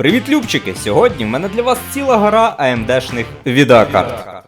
Привіт, любчики! Сьогодні в мене для вас ціла гора AMD-шних відеокарт.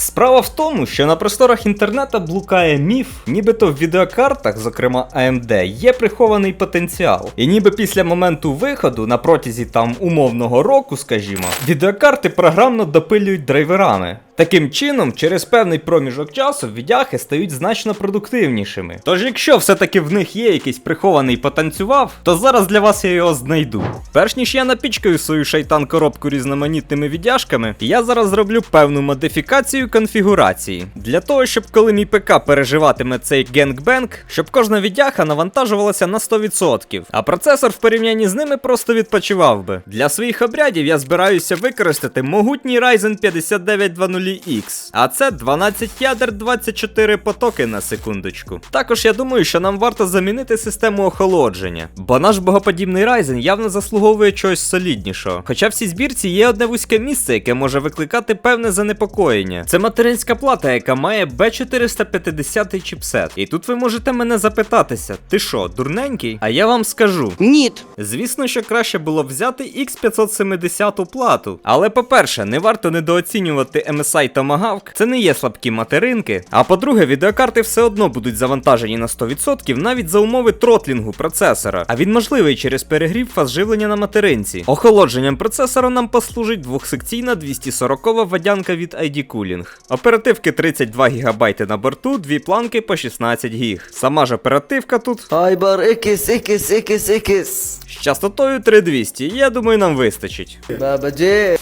Справа в тому, що на просторах інтернету блукає міф, нібито в відеокартах, зокрема AMD, є прихований потенціал. І ніби після моменту виходу, на протязі там умовного року, скажімо, відеокарти програмно допилюють драйверами. Таким чином, через певний проміжок часу відяхи стають значно продуктивнішими. Тож, якщо все-таки в них є якийсь прихований потанцював, то зараз для вас я його знайду. Перш ніж я напічкаю свою шайтан коробку різноманітними відяжками, я зараз зроблю певну модифікацію конфігурації. Для того, щоб коли мій ПК переживатиме цей генгбенг, щоб кожна відяха навантажувалася на 100%, а процесор в порівнянні з ними просто відпочивав би. Для своїх обрядів я збираюся використати могутній Ryzen 5920X, а це 12 ядер 24 потоки на секундочку. Також я думаю, що нам варто замінити систему охолодження, бо наш богоподібний Ryzen явно заслуговує чогось соліднішого. Хоча в цій збірці є одне вузьке місце, яке може викликати певне занепокоєння. Це материнська плата, яка має B450 чіпсет. І тут ви можете мене запитатися: ти що, дурненький? А я вам скажу. Ніт. Звісно, що краще було взяти X570 плату. Але по-перше, не варто недооцінювати MSI Tomahawk, це не є слабкі материнки. А по-друге, відеокарти все одно будуть завантажені на 100% навіть за умови тротлінгу процесора. А він можливий через перегрів фаз живлення на материнці. Охолодженням процесора нам послужить двохсекційна 240 водянка від ID Cooling. Оперативки 32 ГБ на борту, дві планки по 16 ГБ. Сама ж оперативка тут Айбар ікіс, ікіс, ікіс, ікіс. з частотою 3200, я думаю, нам вистачить. Бабаджі.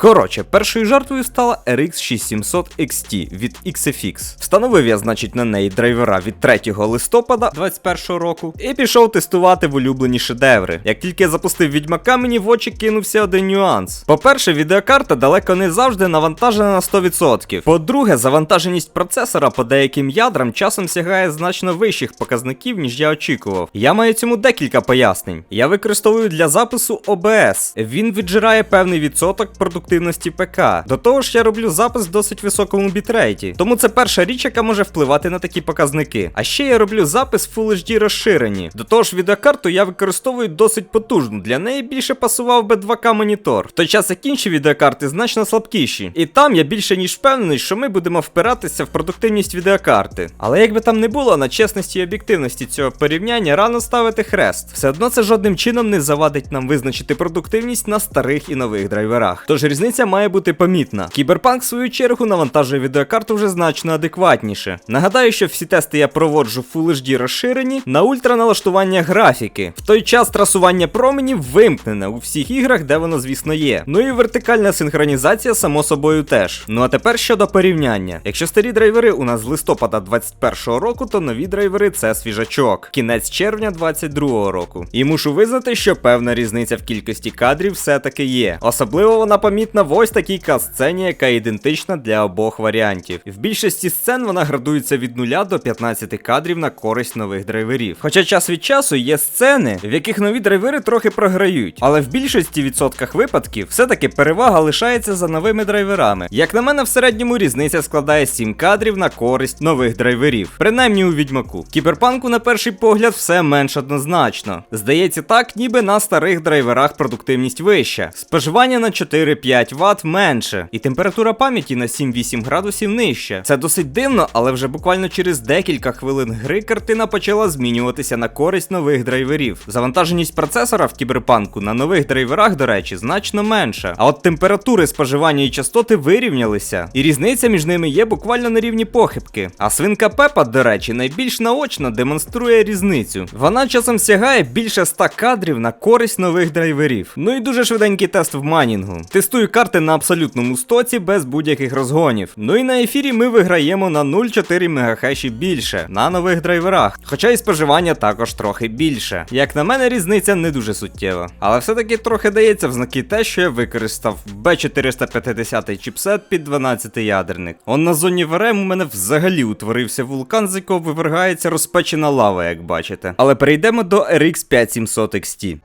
Коротше, першою жертвою стала RX 6700 XT від XFX. Встановив я, значить, на неї драйвера від 3 листопада 2021 року і пішов тестувати в улюблені шедеври. Як тільки я запустив відьмака, мені в очі кинувся один нюанс. По-перше, відеокарта далеко не завжди навантажена на 100%. По-друге, завантаженість процесора по деяким ядрам часом сягає значно вищих показників, ніж я очікував. Я маю цьому декілька пояснень. Я використовую для запису OBS. Він віджирає певний відсоток продуктивності ПК. До того ж, я роблю запис в досить високому бітрейті. Тому це перша річ, яка може впливати на такі показники. А ще я роблю запис в Full HD розширені. До того ж, відеокарту я використовую досить потужну. Для неї більше пасував би 2К монітор. В той час як інші відеокарти значно слабкіші. І там я більше ніж впевнений, що ми будемо впиратися в продуктивність відеокарти. Але як би там не було, на чесності і об'єктивності цього порівняння рано ставити хрест. Все одно це жодним чином не завадить нам визначити продуктивність на старих і нових драйверах. Тож різниця має бути помітна. Кіберпанк, в свою чергу, навантажує відеокарту вже значно адекватніше. Нагадаю, що всі тести я проводжу в Full HD розширені на ультраналаштування графіки. В той час трасування променів вимкнене у всіх іграх, де воно, звісно, є. Ну і вертикальна синхронізація, само собою, теж. Ну а тепер щодо порівняння. Якщо старі драйвери у нас з листопада 21 року, то нові драйвери це свіжачок. Кінець червня 22 року. І мушу визнати, що певна різниця в кількості кадрів все-таки є. Особливо вона помітна в ось такій касцені, яка ідентична для обох варіантів. В більшості сцен вона градується від 0 до 15 кадрів на користь нових драйверів. Хоча час від часу є сцени, в яких нові драйвери трохи програють, але в більшості відсотках випадків все-таки перевага лишається за новими драйверами. Як на мене, в середньому різниця складає 7 кадрів на користь нових драйверів, принаймні у відьмаку. Кіберпанку на перший погляд все менш однозначно. Здається так, ніби на старих драйверах продуктивність вища, споживання на 4-5 Вт менше, і температура пам'яті на 7-8 градусів нижча. Це досить дивно, але вже буквально через декілька хвилин гри картина почала змінюватися на користь нових драйверів. Завантаженість процесора в кіберпанку на нових драйверах, до речі, значно менша. А от температури споживання і частоти вирівнялися, і різниця між ними є буквально на рівні похибки. А свинка Пепа, до речі, найбільш наочно демонструє різницю. Вона часом сягає більше 100 кадрів на користь нових драйверів. Ну і дуже швиденький тест в манінгу. Тестую карти на абсолютному стоці без будь-яких розгонів. Ну і на ефірі ми виграємо на 0,4 МГц більше на нових драйверах. Хоча і споживання також трохи більше. Як на мене, різниця не дуже суттєва. Але все-таки трохи дається в знаки те, що я використав B450 чіпсет під 12 ядерник. Он на зоні ВРМ у мене взагалі утворився вулкан, з якого вивергається розпечена лава, як бачите. Але перейдемо до RX 5700 XT.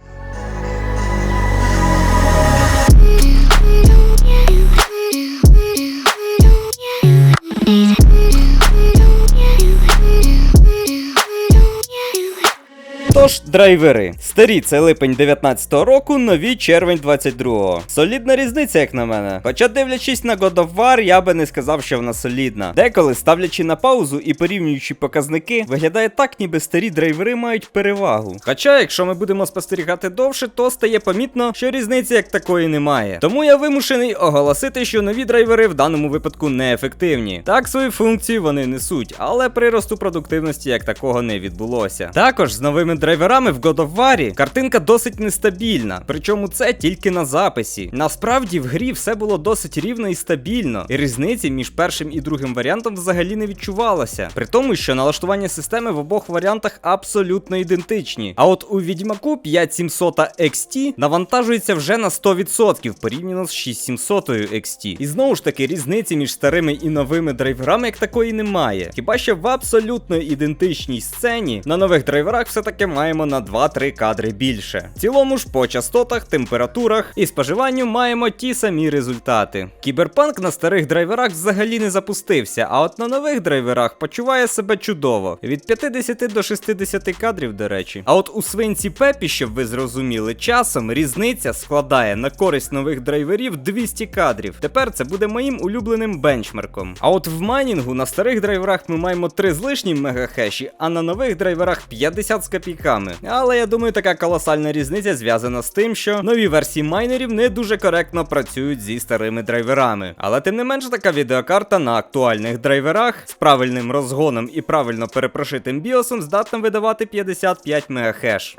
Тож Драйвери. Старі це липень 19-го року, нові червень 22-го. Солідна різниця, як на мене. Хоча дивлячись на God of War, я би не сказав, що вона солідна. Деколи, ставлячи на паузу і порівнюючи показники, виглядає так, ніби старі драйвери мають перевагу. Хоча, якщо ми будемо спостерігати довше, то стає помітно, що різниці як такої немає. Тому я вимушений оголосити, що нові драйвери в даному випадку неефективні. Так, свою функцію вони несуть, але приросту продуктивності як такого не відбулося. Також з новими драйверами в God of War картинка досить нестабільна, причому це тільки на записі. Насправді в грі все було досить рівно і стабільно, і різниці між першим і другим варіантом взагалі не відчувалося. При тому, що налаштування системи в обох варіантах абсолютно ідентичні. А от у Відьмаку 5700 XT навантажується вже на 100% порівняно з 6700 XT. І знову ж таки, різниці між старими і новими драйверами як такої немає. Хіба що в абсолютно ідентичній сцені на нових драйверах все-таки маємо на 2-3 кадри більше. В цілому ж по частотах, температурах і споживанню маємо ті самі результати. Кіберпанк на старих драйверах взагалі не запустився, а от на нових драйверах почуває себе чудово. Від 50 до 60 кадрів, до речі. А от у свинці Пепі, щоб ви зрозуміли, часом різниця складає на користь нових драйверів 200 кадрів. Тепер це буде моїм улюбленим бенчмарком. А от в майнінгу на старих драйверах ми маємо 3 з лишнім мегахеші, а на нових драйверах 50 з копійками. Але я думаю, така колосальна різниця зв'язана з тим, що нові версії майнерів не дуже коректно працюють зі старими драйверами. Але тим не менш, така відеокарта на актуальних драйверах з правильним розгоном і правильно перепрошитим біосом здатна видавати 55 мегахеш.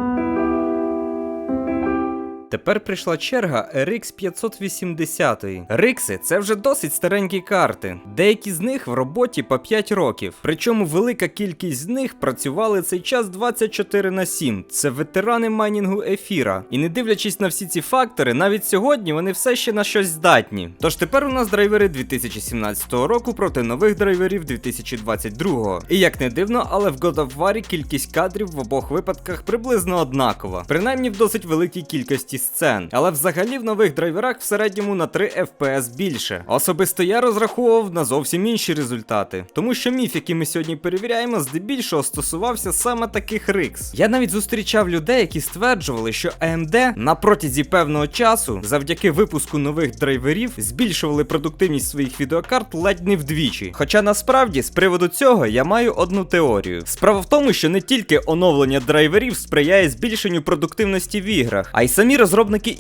Тепер прийшла черга RX 580. Рикси це вже досить старенькі карти. Деякі з них в роботі по 5 років. Причому велика кількість з них працювали цей час 24 на 7. Це ветерани майнінгу ефіра. І не дивлячись на всі ці фактори, навіть сьогодні вони все ще на щось здатні. Тож тепер у нас драйвери 2017 року проти нових драйверів 2022. І як не дивно, але в God of War кількість кадрів в обох випадках приблизно однакова, принаймні в досить великій кількості сцен. Але взагалі в нових драйверах в середньому на 3 FPS більше. Особисто я розраховував на зовсім інші результати, тому що міф, який ми сьогодні перевіряємо, здебільшого стосувався саме таких рикс. Я навіть зустрічав людей, які стверджували, що AMD на протязі певного часу, завдяки випуску нових драйверів, збільшували продуктивність своїх відеокарт ледь не вдвічі. Хоча насправді з приводу цього я маю одну теорію. Справа в тому, що не тільки оновлення драйверів сприяє збільшенню продуктивності в іграх, а й самі розробники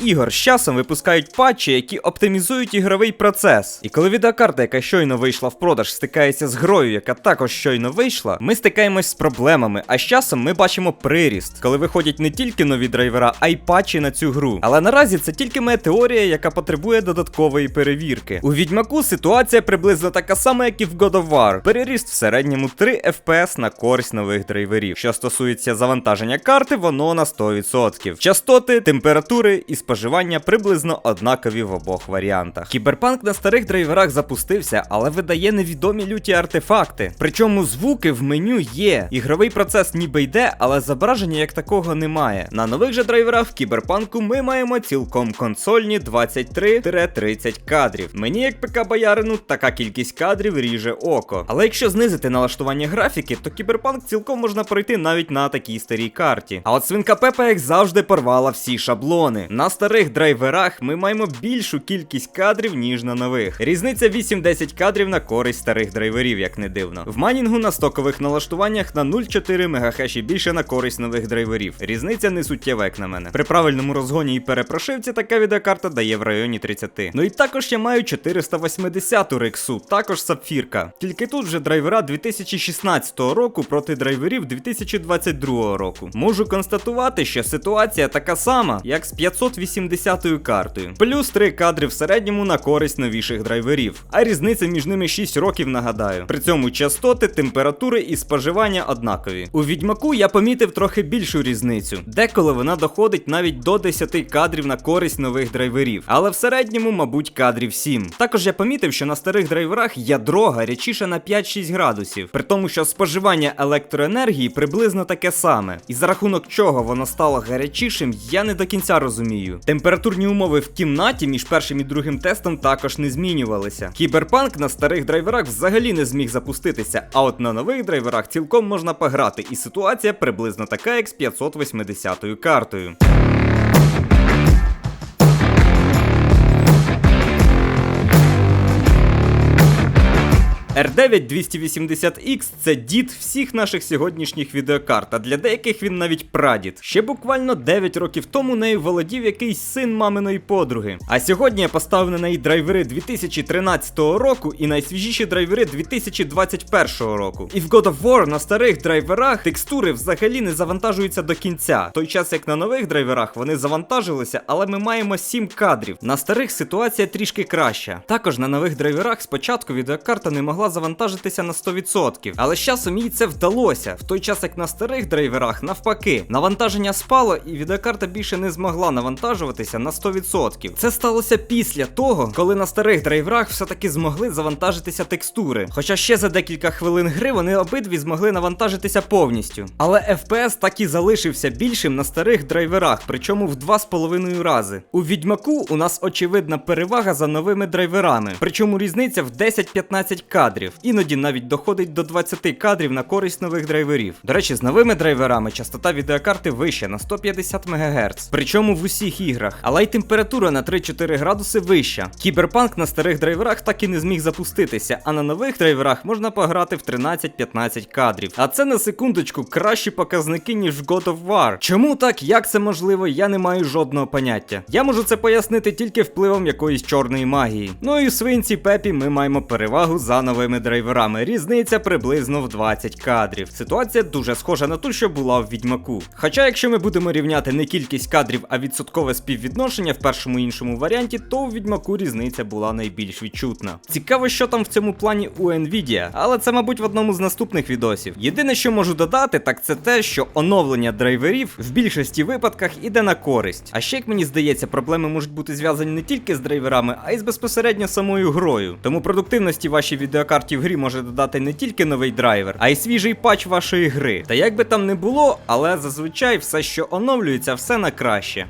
ігор з часом випускають патчі, які оптимізують ігровий процес. І коли відеокарта, яка щойно вийшла в продаж, стикається з грою, яка також щойно вийшла, ми стикаємось з проблемами. А з часом ми бачимо приріст, коли виходять не тільки нові драйвера, а й патчі на цю гру. Але наразі це тільки моя теорія, яка потребує додаткової перевірки. У відьмаку ситуація приблизно така сама, як і в God of War. Переріст в середньому 3 FPS на користь нових драйверів. Що стосується завантаження карти, воно на 100%. Частоти, температури і споживання приблизно однакові в обох варіантах. Кіберпанк на старих драйверах запустився, але видає невідомі люті артефакти. Причому звуки в меню є. Ігровий процес ніби йде, але зображення як такого немає. На нових же драйверах в кіберпанку ми маємо цілком консольні 23-30 кадрів. Мені, як ПК боярину, така кількість кадрів ріже око. Але якщо знизити налаштування графіки, то кіберпанк цілком можна пройти навіть на такій старій карті. А от свинка Пепа, як завжди, порвала всі шаблони. На старих драйверах ми маємо більшу кількість кадрів, ніж на нових. Різниця 8-10 кадрів на користь старих драйверів, як не дивно. В майнінгу на стокових налаштуваннях на 0,4 МГц більше на користь нових драйверів. Різниця не суттєва, як на мене. При правильному розгоні і перепрошивці така відеокарта дає в районі 30. Ну і також я маю 480 рексу, також сапфірка. Тільки тут вже драйвера 2016 року проти драйверів 2022 року. Можу констатувати, що ситуація така сама, як з 580 картою. Плюс 3 кадри в середньому на користь новіших драйверів. А різниця між ними 6 років нагадаю. При цьому частоти, температури і споживання однакові. У відьмаку я помітив трохи більшу різницю. Деколи вона доходить навіть до 10 кадрів на користь нових драйверів. Але в середньому, мабуть, кадрів 7. Також я помітив, що на старих драйверах ядро гарячіше на 5-6 градусів, при тому, що споживання електроенергії приблизно таке саме. І за рахунок чого воно стало гарячішим, я не до кінця розумію. Температурні умови в кімнаті між першим і другим тестом також не змінювалися. Кіберпанк на старих драйверах взагалі не зміг запуститися, а от на нових драйверах цілком можна пограти, і ситуація приблизно така, як з 580 картою. R9 280X це дід всіх наших сьогоднішніх відеокарт, а для деяких він навіть прадід. Ще буквально 9 років тому нею володів якийсь син маминої подруги. А сьогодні я поставив на неї драйвери 2013 року і найсвіжіші драйвери 2021 року. І в God of War на старих драйверах текстури взагалі не завантажуються до кінця. Той час як на нових драйверах вони завантажилися, але ми маємо 7 кадрів. На старих ситуація трішки краща. Також на нових драйверах спочатку відеокарта не могла завантажитися на 100%, але з часом їй це вдалося. В той час як на старих драйверах навпаки, навантаження спало і відеокарта більше не змогла навантажуватися на 100%. Це сталося після того, коли на старих драйверах все-таки змогли завантажитися текстури. Хоча ще за декілька хвилин гри вони обидві змогли навантажитися повністю. Але FPS так і залишився більшим на старих драйверах, причому в 2,5 рази. У відьмаку у нас очевидна перевага за новими драйверами, причому різниця в 10-15 кадрів. Іноді навіть доходить до 20 кадрів на користь нових драйверів. До речі, з новими драйверами частота відеокарти вища на 150 МГц, причому в усіх іграх, але й температура на 3-4 градуси вища. Кіберпанк на старих драйверах так і не зміг запуститися, а на нових драйверах можна пограти в 13-15 кадрів. А це на секундочку кращі показники, ніж в God of War. Чому так, як це можливо, я не маю жодного поняття. Я можу це пояснити тільки впливом якоїсь чорної магії. Ну і у свинці Пепі ми маємо перевагу за новими драйверами. Різниця приблизно в 20 кадрів. Ситуація дуже схожа на ту, що була в відьмаку. Хоча, якщо ми будемо рівняти не кількість кадрів, а відсоткове співвідношення в першому іншому варіанті, то у відьмаку різниця була найбільш відчутна. Цікаво, що там в цьому плані у Nvidia, але це, мабуть, в одному з наступних відосів. Єдине, що можу додати, так це те, що оновлення драйверів в більшості випадках іде на користь. А ще, як мені здається, проблеми можуть бути зв'язані не тільки з драйверами, а й з безпосередньо самою грою. Тому продуктивності вашій відеокарті в грі може додати не тільки новий драйвер, а й свіжий патч вашої гри. Та як би там не було, але зазвичай все, що оновлюється, все на краще.